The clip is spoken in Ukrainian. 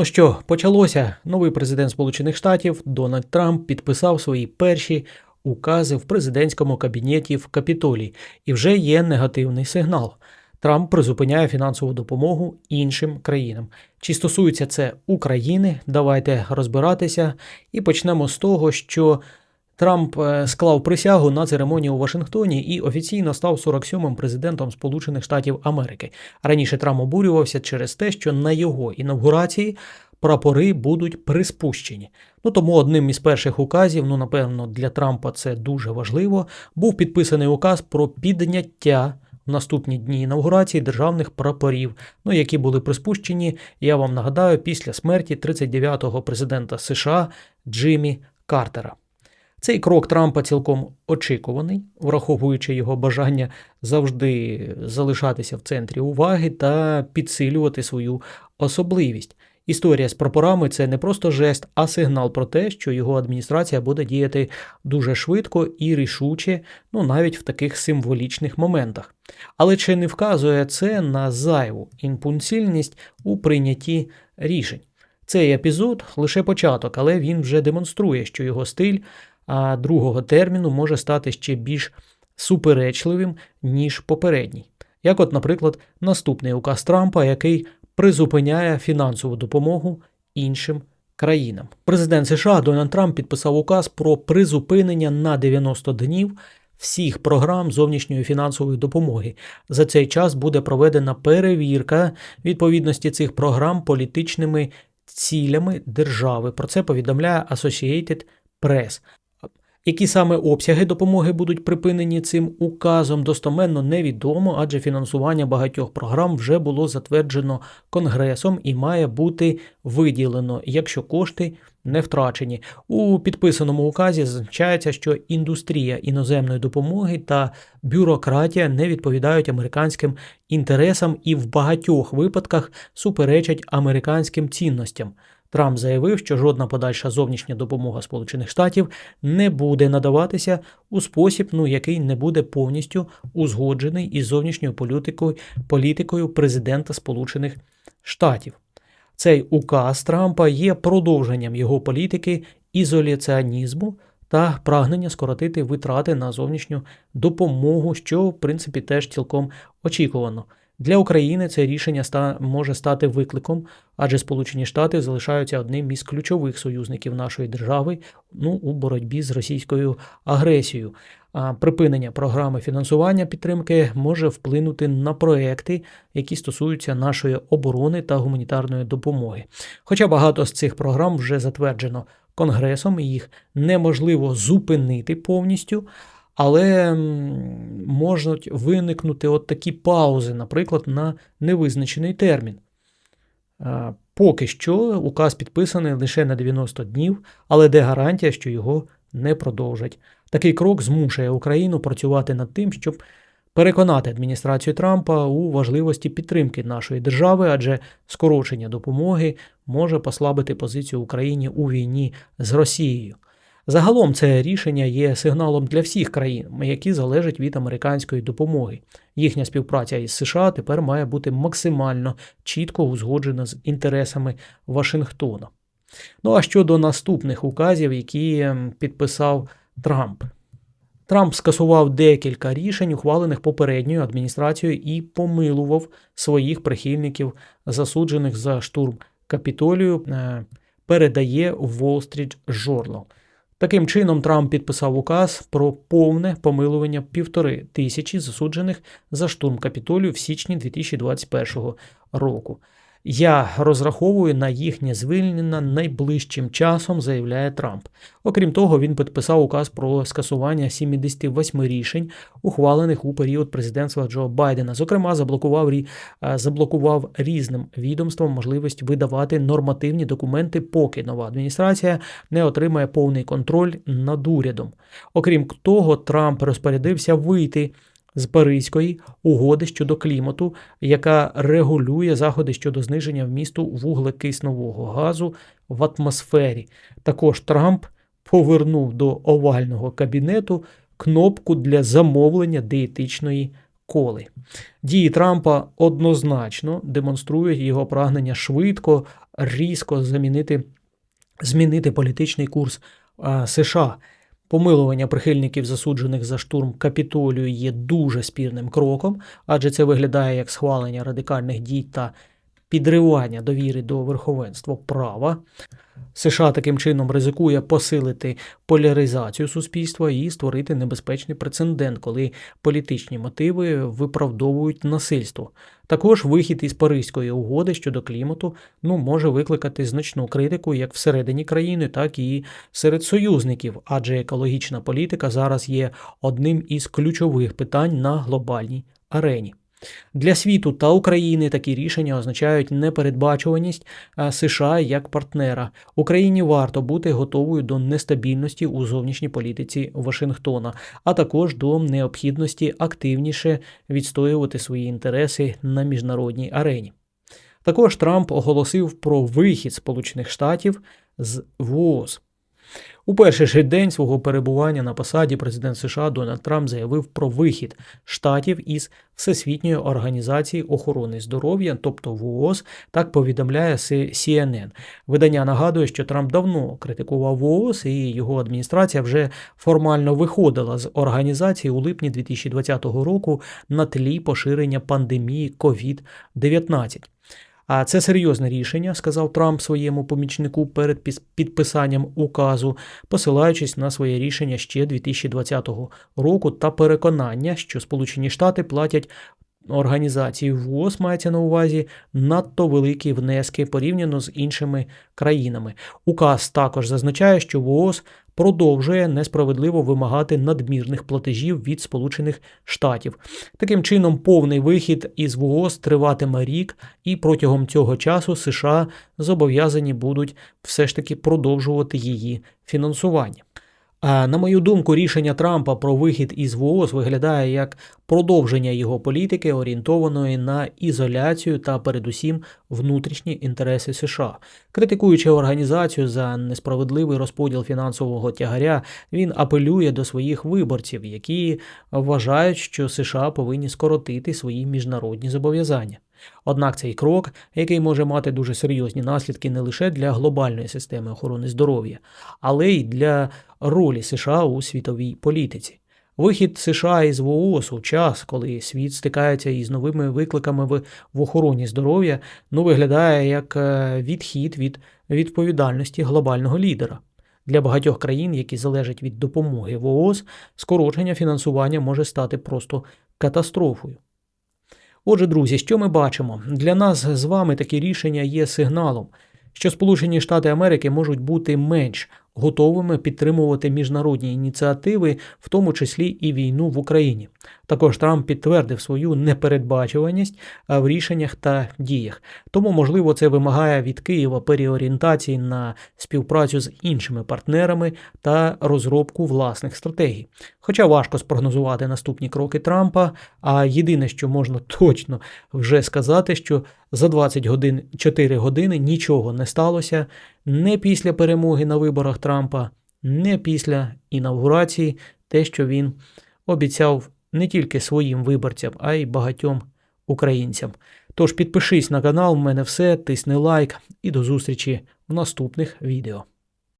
Ну що, почалося. Новий президент Сполучених Штатів Дональд Трамп підписав свої перші укази в президентському кабінеті в Капітолі, і вже є негативний сигнал. Трамп призупиняє фінансову допомогу іншим країнам. Чи стосується це України? Давайте розбиратися і почнемо з того, що Трамп е, склав присягу на церемонії у Вашингтоні і офіційно став 47-м президентом Сполучених Штатів Америки. Раніше Трамп обурювався через те, що на його інавгурації прапори будуть приспущені. Ну тому одним із перших указів, ну напевно, для Трампа це дуже важливо, був підписаний указ про підняття в наступні дні інавгурації державних прапорів, ну які були приспущені, я вам нагадаю, після смерті 39-го президента США Джиммі Картера. Цей крок Трампа цілком очікуваний, враховуючи його бажання завжди залишатися в центрі уваги та підсилювати свою особливість. Історія з прапорами це не просто жест, а сигнал про те, що його адміністрація буде діяти дуже швидко і рішуче, ну навіть в таких символічних моментах. Але чи не вказує це на зайву імпульсивність у прийнятті рішень? Цей епізод лише початок, але він вже демонструє, що його стиль а другого терміну може стати ще більш суперечливим, ніж попередній. Як, от, наприклад, наступний указ Трампа, який призупиняє фінансову допомогу іншим країнам. Президент США Дональд Трамп підписав указ про призупинення на 90 днів всіх програм зовнішньої фінансової допомоги. За цей час буде проведена перевірка відповідності цих програм політичними цілями держави. Про це повідомляє Associated Press. Які саме обсяги допомоги будуть припинені цим указом, достоменно невідомо, адже фінансування багатьох програм вже було затверджено Конгресом і має бути виділено, якщо кошти не втрачені. У підписаному указі зазначається, що індустрія іноземної допомоги та бюрократія не відповідають американським інтересам і в багатьох випадках суперечать американським цінностям. Трамп заявив, що жодна подальша зовнішня допомога Сполучених Штатів не буде надаватися у спосіб, ну який не буде повністю узгоджений із зовнішньою політикою, політикою президента Сполучених Штатів. Цей указ Трампа є продовженням його політики ізоляціонізму та прагнення скоротити витрати на зовнішню допомогу, що в принципі теж цілком очікувано. Для України це рішення може стати викликом, адже Сполучені Штати залишаються одним із ключових союзників нашої держави ну, у боротьбі з російською агресією. А припинення програми фінансування підтримки може вплинути на проекти, які стосуються нашої оборони та гуманітарної допомоги. Хоча багато з цих програм вже затверджено Конгресом, і їх неможливо зупинити повністю але можуть виникнути от такі паузи, наприклад, на невизначений термін. Поки що указ підписаний лише на 90 днів, але де гарантія, що його не продовжать. Такий крок змушує Україну працювати над тим, щоб переконати адміністрацію Трампа у важливості підтримки нашої держави, адже скорочення допомоги може послабити позицію України у війні з Росією. Загалом це рішення є сигналом для всіх країн, які залежать від американської допомоги. Їхня співпраця із США тепер має бути максимально чітко узгоджена з інтересами Вашингтона. Ну а щодо наступних указів, які ем, підписав Трамп. Трамп скасував декілька рішень, ухвалених попередньою адміністрацією, і помилував своїх прихильників, засуджених за штурм капітолію, е, передає Wall Street Journal. Таким чином, Трамп підписав указ про повне помилування півтори тисячі засуджених за штурм капітолію в січні 2021 року. Я розраховую на їхнє звільнення найближчим часом, заявляє Трамп. Окрім того, він підписав указ про скасування 78 рішень, ухвалених у період президентства Джо Байдена. Зокрема, заблокував заблокував різним відомствам можливість видавати нормативні документи, поки нова адміністрація не отримає повний контроль над урядом. Окрім того, Трамп розпорядився вийти з Паризької угоди щодо клімату, яка регулює заходи щодо зниження вмісту вуглекиснового газу в атмосфері. Також Трамп повернув до овального кабінету кнопку для замовлення дієтичної коли. Дії Трампа однозначно демонструють його прагнення швидко, різко замінити, змінити політичний курс а, США. Помилування прихильників засуджених за штурм капітолію є дуже спірним кроком, адже це виглядає як схвалення радикальних дій та підривання довіри до верховенства права. США таким чином ризикує посилити поляризацію суспільства і створити небезпечний прецедент, коли політичні мотиви виправдовують насильство. Також вихід із Паризької угоди щодо клімату ну, може викликати значну критику як всередині країни, так і серед союзників, адже екологічна політика зараз є одним із ключових питань на глобальній арені. Для світу та України такі рішення означають непередбачуваність США як партнера. Україні варто бути готовою до нестабільності у зовнішній політиці Вашингтона, а також до необхідності активніше відстоювати свої інтереси на міжнародній арені. Також Трамп оголосив про вихід Сполучених Штатів з ВООЗ. У перший же день свого перебування на посаді президент США Дональд Трамп заявив про вихід штатів із Всесвітньої організації охорони здоров'я, тобто ВООЗ, так повідомляє CNN. Видання нагадує, що Трамп давно критикував ВООЗ, і його адміністрація вже формально виходила з організації у липні 2020 року на тлі поширення пандемії COVID-19. А це серйозне рішення, сказав Трамп своєму помічнику перед підписанням указу, посилаючись на своє рішення ще 2020 року та переконання, що Сполучені Штати платять організації ВООЗ мається на увазі надто великі внески порівняно з іншими країнами. Указ також зазначає, що ВООЗ продовжує несправедливо вимагати надмірних платежів від Сполучених Штатів. Таким чином, повний вихід із ВООЗ триватиме рік, і протягом цього часу США зобов'язані будуть все ж таки продовжувати її фінансування. На мою думку, рішення Трампа про вихід із ВООЗ виглядає як продовження його політики, орієнтованої на ізоляцію та, передусім, внутрішні інтереси США. Критикуючи організацію за несправедливий розподіл фінансового тягаря, він апелює до своїх виборців, які вважають, що США повинні скоротити свої міжнародні зобов'язання. Однак цей крок, який може мати дуже серйозні наслідки не лише для глобальної системи охорони здоров'я, але й для ролі США у світовій політиці. Вихід США із ВООЗ у час, коли світ стикається із новими викликами в, в охороні здоров'я, ну виглядає як е, відхід від відповідальності глобального лідера. Для багатьох країн, які залежать від допомоги ВООЗ, скорочення фінансування може стати просто катастрофою. Отже, друзі, що ми бачимо? Для нас з вами такі рішення є сигналом, що Сполучені Штати Америки можуть бути менш готовими підтримувати міжнародні ініціативи, в тому числі і війну в Україні. Також Трамп підтвердив свою непередбачуваність в рішеннях та діях. Тому, можливо, це вимагає від Києва переорієнтації на співпрацю з іншими партнерами та розробку власних стратегій. Хоча важко спрогнозувати наступні кроки Трампа, а єдине, що можна точно вже сказати, що за 20 годин 4 години нічого не сталося не після перемоги на виборах Трампа, не після інавгурації, те, що він обіцяв не тільки своїм виборцям, а й багатьом українцям. Тож підпишись на канал, в мене все, тисни лайк і до зустрічі в наступних відео.